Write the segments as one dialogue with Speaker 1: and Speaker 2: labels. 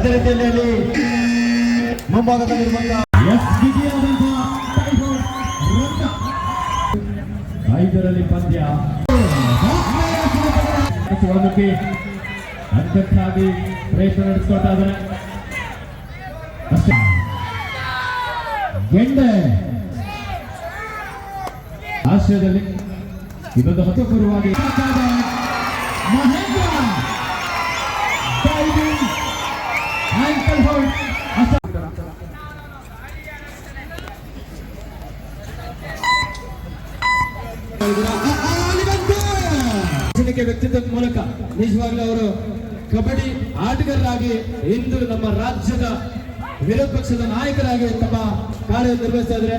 Speaker 1: ಅದೇ ರೀತಿಯಲ್ಲಿ ಮುಂಭಾಗದಲ್ಲಿರುವಂತಹ. ಐದರಲ್ಲಿ ಪಂದ್ಯ. ಒಳಮುಖಿ ಅದಕ್ಕಾಗಿ ಪ್ರಯತ್ನ ನಡೆಸ್ಕೊಳ್ತಾ ಇದ್ದಾರೆ. ಗೆಂಡೆ. ಆಶ್ರಯದಲ್ಲಿ ಇದೊಂದು ಹತಪೂರ್ವವಾಗಿ ಮಹೇಂದ್ರ ವ್ಯಕ್ತಿತ್ವದ ಮೂಲಕ ನಿಜವಾಗ್ಲೂ ಅವರು ಕಬಡ್ಡಿ ಆಟಗಾರರಾಗಿ ಇಂದು ನಮ್ಮ ರಾಜ್ಯದ ವಿರೋಧ ಪಕ್ಷದ ನಾಯಕರಾಗಿ ತಮ್ಮ ಕಾರ್ಯ ನಿರ್ವಹಿಸ್ತಾ
Speaker 2: ಇದ್ರೆ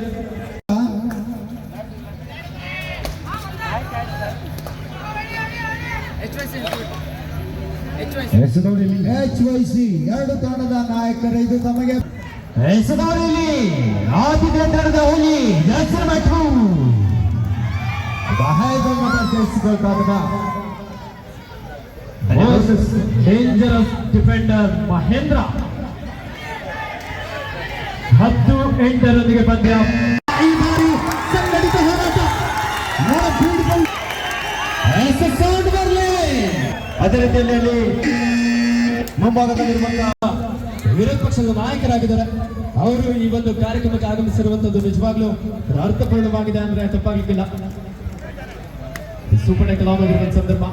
Speaker 2: ಎರಡು ತಂಡದ ನಾಯಕರು ಇದು ತಮಗೆ.
Speaker 1: ಹೆಸರಿನಲ್ಲಿ ಆದಿತ್ಯ ತಂಡದ ಹುಲಿ ಹೆಸರು
Speaker 2: ಬಹಳ ಜಯಿಸಿಕೊಳ್ತಾ
Speaker 1: ಡೇಂಜರಸ್ ಡಿಫೆಂಡರ್ ಮಹೇಂದ್ರ ಹತ್ತು ಎಂಟರೊಂದಿಗೆ ಪಂದ್ಯ.
Speaker 2: ಈ ಬಾರಿ ಸಂಘಟಿತ ಹೋರಾಟ. Sound ಬರಲಿ
Speaker 1: ಅದೇ ರೀತಿಯಲ್ಲಿ ಮುಂಭಾಗದಲ್ಲಿರುವಂತಹ ವಿರೋಧ ಪಕ್ಷದ ನಾಯಕರಾಗಿದ್ದಾರೆ. ಅವರು ಈ ಒಂದು ಕಾರ್ಯಕ್ರಮಕ್ಕೆ ಆಗಮಿಸಿರುವಂತದ್ದು ನಿಜವಾಗ್ಲೂ ಅರ್ಥಪೂರ್ಣವಾಗಿದೆ ಅಂದ್ರೆ ತಪ್ಪಾಗಲಿಕ್ಕಿಲ್ಲ. ಸೂಪರ್ ಕಲಾವಿದರ ಸಂದರ್ಭ.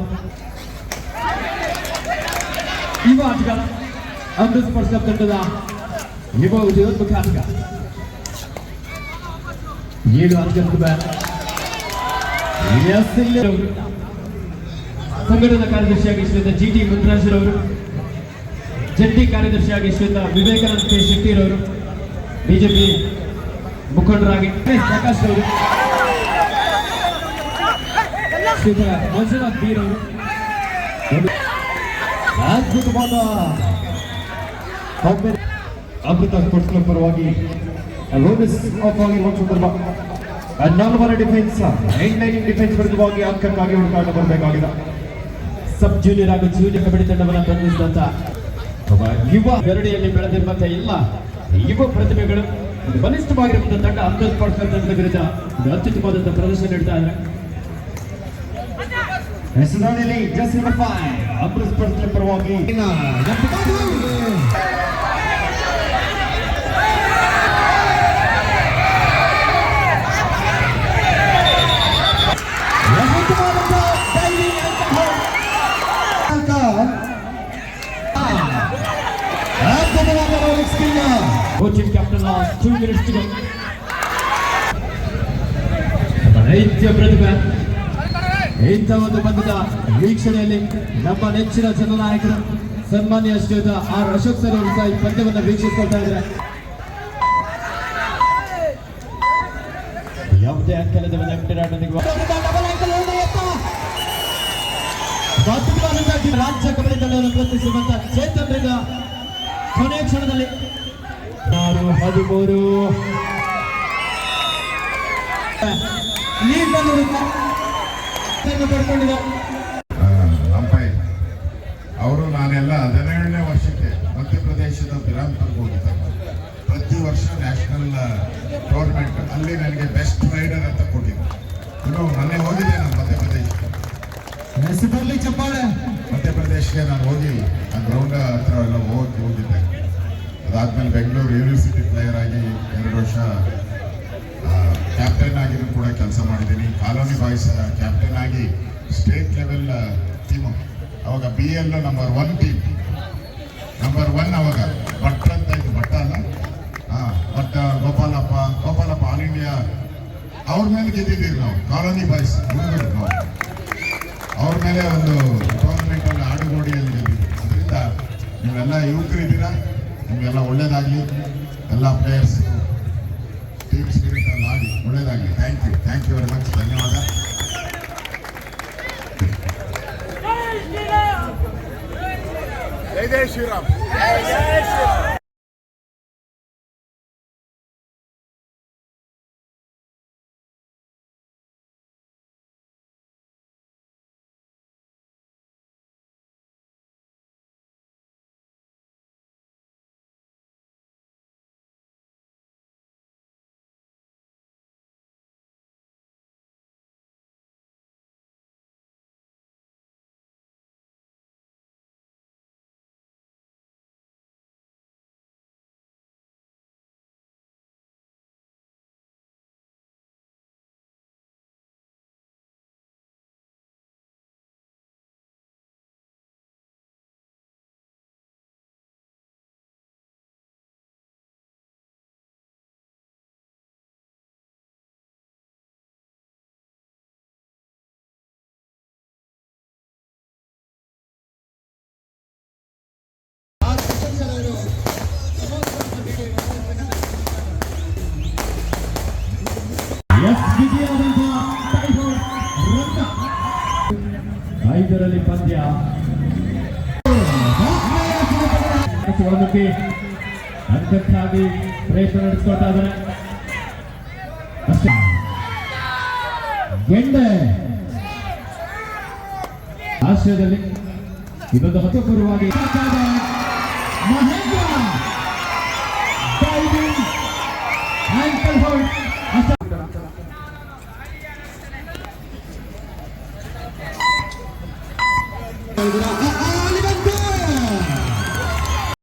Speaker 1: ಯುವ ಆಟಗಾರ ಅಮೃತ ಸ್ಪರ್ಶ ತಂಡದ ಯುವ ಉದ್ಯೋನ್ಮುಖ ಆಟಗಾರ. ಏಳು ಅಂಕದ ಬ್ಯಾಟ್ ಸಂಘಟನಾ ಕಾರ್ಯದರ್ಶಿಯಾಗಿ ಶ್ರೀಯುತ ಜಿ ಟಿ ಮುದ್ರಾಜರವರು ಜಂಟಿ ಕಾರ್ಯದರ್ಶಿಯಾಗಿ ಶ್ರೀಯುತ ವಿವೇಕಾನಂದ ಕೆ ಶೆಟ್ಟಿರವರು. ಬಿಜೆಪಿ ಮುಖಂಡರಾಗಿ ಪ್ರಕಾಶ್ ಅವರು. ಶ್ರೀಯುತ ಮಂಜುನಾಥ್ ಅದ್ಭುತವಾದ ಅಮೃತ ಪರವಾಗಿ ರೋನಿಸ್ ಆಫ್ ಆಗಿರುವ ಸಂದರ್ಭ. ಡಿಫೆನ್ಸ್ ಲೈನಿಂಗ್ ಡಿಫೆನ್ಸ್ ವಿರುದ್ಧವಾಗಿ ಅಂಕಕ್ಕಾಗಿ ಹುಡುಕಾಟ ಬರಬೇಕಾಗಿದೆ. ಸಬ್ ಜೂನಿಯರ್ ಹಾಗೂ ಜೂನಿಯರ್ ಕಬಡ್ಡಿ ತಂಡವನ್ನು ಪ್ರತಿನಿಧಿಸಿದಂತ ಯುವ ಬೆರಡಿಯಲ್ಲಿ ಬೆಳೆದಿರುವಂತಹ ಎಲ್ಲ ಯುವ ಪ್ರತಿಭೆಗಳು ಬಲಿಷ್ಠವಾಗಿರುವಂತಹ ತಂಡ ಅಮೃತ ಸ್ಪೋರ್ಟ್ಸ್ ತಂಡದ ವಿರುದ್ಧ ಅತ್ಯುತ್ತಮವಾದಂತಹ ಪ್ರದರ್ಶನ ನೀಡ್ತಾ ಇದ್ದಾರೆ. ಹೆಸರಿನಲ್ಲಿ ಜಸ್ number five Amrita sports club ಪರವಾಗಿ coaching captain two minutes to ನೈತ್ಯ ಪ್ರತಿಭೆ ಇಂಥ ಒಂದು ಬಂಧದ ವೀಕ್ಷಣೆಯಲ್ಲಿ ನಮ್ಮ ನೆಚ್ಚಿನ ಜನನಾಯಕರು ಸನ್ಮಾನ್ಯ ಶ್ರೀಯುತ ಆರ್ ಅಶೋಕ್ ಸರ್ ಅವರು ಸಹ ಈ ಪಂದ್ಯವನ್ನು ವೀಕ್ಷಿಸ್ಕೊಳ್ತಾ ಇದ್ದಾರೆ. ಯಾವುದೇ ಅಂಕಲದ ರಾಜ್ಯ ಕಬಡ್ಡಿ ತಂಡವನ್ನು ಚೇತನ್ರಿಂದ ಕೊನೆಯ ಕ್ಷಣದಲ್ಲಿ. ಆರು, ಹದಿಮೂರು. ನೀರು
Speaker 3: ಅಂಪೈರ್ ಅವರು ನಾನೆಲ್ಲ ಹದಿನೇಳನೇ ವರ್ಷಕ್ಕೆ ಮಧ್ಯಪ್ರದೇಶದ ಬಿರಾಮ್ಪುರ್ಗೆ ಹೋಗಿದ್ದೆ. ಪ್ರತಿ ವರ್ಷ ನ್ಯಾಷನಲ್ ಟೂರ್ನಮೆಂಟ್ ಅಲ್ಲಿ ನನಗೆ ಬೆಸ್ಟ್ ರೈಡರ್ ಅಂತ ಕೊಟ್ಟಿದ್ರು. ಇನ್ನು ಮೊನ್ನೆ ಹೋಗಿದ್ದೆ ನಾನು ಮಧ್ಯಪ್ರದೇಶಕ್ಕೆ.
Speaker 2: ಹೆಸರಲ್ಲಿ ಚಪ್ಪಾಳೆ?
Speaker 3: ಮಧ್ಯಪ್ರದೇಶಕ್ಕೆ ನಾನು ಹೋಗಿ ಆ ಗ್ರೌಂಡ್ ಹತ್ರ ಎಲ್ಲ ಹೋಗಿ ಹೋಗಿದ್ದೆ. ಅದಾದ್ಮೇಲೆ ಬೆಂಗಳೂರು ಯೂನಿವರ್ಸಿಟಿ ಪ್ಲೇಯರ್ ಆಗಿ ಎರಡು ವರ್ಷ ಕ್ಯಾಪ್ಟನ್ ಆಗಿನೂ ಕೂಡ ಕೆಲಸ ಮಾಡಿದ್ದೀನಿ. ಕಾಲೋನಿ ಬಾಯ್ಸ್ ಕ್ಯಾಪ್ಟನ್ ಆಗಿ ಸ್ಟೇಟ್ ಲೆವೆಲ್ ಟೀಮ್ ಅವಾಗ B L number one team number one ಅವಾಗ. ಭಟ್ ಅಂತ ಇತ್ತು ಭಟ್ಟ ಅಲ್ಲ? ಹಾಂ ಗೋಪಾಲಪ್ಪ ಗೋಪಾಲಪ್ಪ ಆಲ್ ಇಂಡಿಯಾ ಅವ್ರ ಮೇಲೆ ಗೆದ್ದಿದ್ದೀವಿ ನಾವು. ಕಾಲೋನಿ ಬಾಯ್ಸ್ ನಾವು. ಅವ್ರ ಮೇಲೆ ಒಂದು ಟೂರ್ನಮೆಂಟಲ್ಲಿ ಆಡುಗೋಡಿಯಲ್ಲಿ ಗೆದ್ದಿದ್ದೀವಿ. ಅದರಿಂದ ನೀವೆಲ್ಲ ಯುವಕರಿದ್ದೀರಾ? ನಿಮಗೆಲ್ಲ ಒಳ್ಳೇದಾಗಲಿ. ಎಲ್ಲ ಪ್ಲೇಯರ್ಸ್ ಅಲ್ಲಿ ಆಡಿ ಒಳ್ಳೇದಾಗಲಿ thank you thank you very much ಧನ್ಯವಾದ
Speaker 4: ಜೈ ಜೈ ಶ್ರೀರಾಮ್
Speaker 1: ಆರಂಭದಲ್ಲಿ ಪಂದ್ಯ. ಒಳಮುಖಿ ಅಂಕಕ್ಕಾಗಿ ಪ್ರಯತ್ನ ನಡೆಸ್ಕೊಳ್ತಾ
Speaker 2: ಗೆಂಡೆ.
Speaker 1: ಆಶ್ರಯದಲ್ಲಿ ಇದೊಂದು ಹತಪೂರ್ವವಾಗಿ
Speaker 2: ಮಹೇಂದ್ರ ಆ, ಆ,